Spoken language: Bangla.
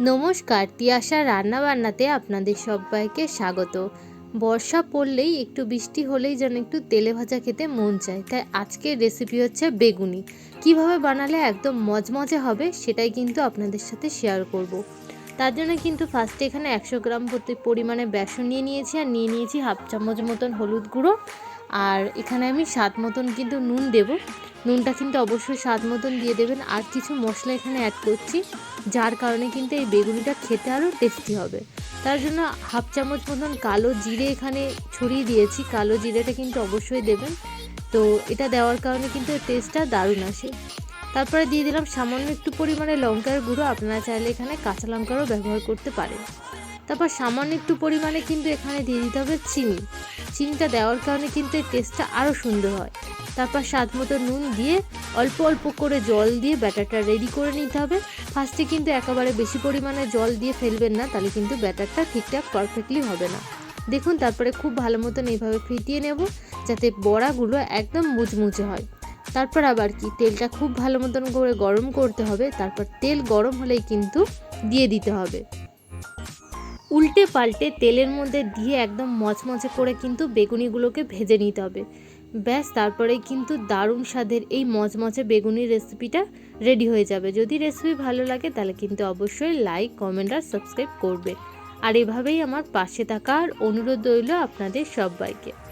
নমস্কার, তিয়াশা রান্নাবান্নাতে আপনাদের সবাইকে স্বাগত। বর্ষা পড়লেই একটু বৃষ্টি হলেই যেন একটু তেলে ভাজা খেতে মন চায়। তাই আজকের রেসিপি হচ্ছে বেগুনি। কীভাবে বানালে একদম মজমজে হবে সেটাই কিন্তু আপনাদের সাথে শেয়ার করব। তার জন্য কিন্তু ফার্স্টে এখানে একশো গ্রাম প্রতি পরিমাণে বেসন নিয়ে নিয়েছি আর নিয়ে নিয়েছি হাফ চামচ মতন হলুদ গুঁড়ো। আর এখানে আমি স্বাদ মতন কিন্তু নুন দেব। নুনটা কিন্তু অবশ্যই স্বাদ মতন দিয়ে দেবেন। আর কিছু মশলা এখানে অ্যাড করছি। যার কারণে কিন্তু এই বেগুনিটা খেতে আরও টেস্টি হবে। তার জন্য হাফ চামচ মতন কালো জিরে এখানে ছড়িয়ে দিয়েছি। কালো জিরেটা কিন্তু অবশ্যই দেবেন। তো এটা দেওয়ার কারণে কিন্তু টেস্টটা দারুণ আসে। তারপরে দিয়ে দিলাম সামান্য একটু পরিমাণে লঙ্কার গুঁড়ো। আপনারা চাইলে এখানে কাঁচা লঙ্কারও ব্যবহার করতে পারেন। তারপর সামান্য একটু পরিমাণে কিন্তু এখানে দিয়ে দিতে হবে চিনি। চিনিটা দেওয়ার কারণে কিন্তু এই টেস্টটা আরও সুন্দর হয়। তারপর স্বাদ মতো নুন দিয়ে অল্প অল্প করে জল দিয়ে ব্যাটারটা রেডি করে নিতে হবে। ফার্স্টে কিন্তু একেবারে বেশি পরিমাণে জল দিয়ে ফেলবেন না, তাহলে কিন্তু ব্যাটারটা ঠিকঠাক পারফেক্টলি হবে না। দেখুন, তারপরে খুব ভালো মতন এইভাবে ফিটিয়ে নেব, যাতে বড়াগুলো একদম মুচমুচে হয়। তারপর আবার কি, তেলটা খুব ভালো মতন করে গরম করতে হবে, তারপর তেল গরম হলেই কিন্তু দিয়ে দিতে হবে। উল্টে পাল্টে তেলের মধ্যে দিয়ে একদম মচমচে করে কিন্তু বেগুনিগুলোকে ভেজে নিতে হবে। ব্যাস, তারপরে কিন্তু দারুণ স্বাদের এই মচমচে বেগুনি রেসিপিটা রেডি হয়ে যাবে। যদি রেসিপি ভালো লাগে, তাহলে কিন্তু অবশ্যই লাইক কমেন্ট আর সাবস্ক্রাইব করবে। আর এভাবেই আমার পাশে থাকার অনুরোধ রইল আপনাদের সবাইকে।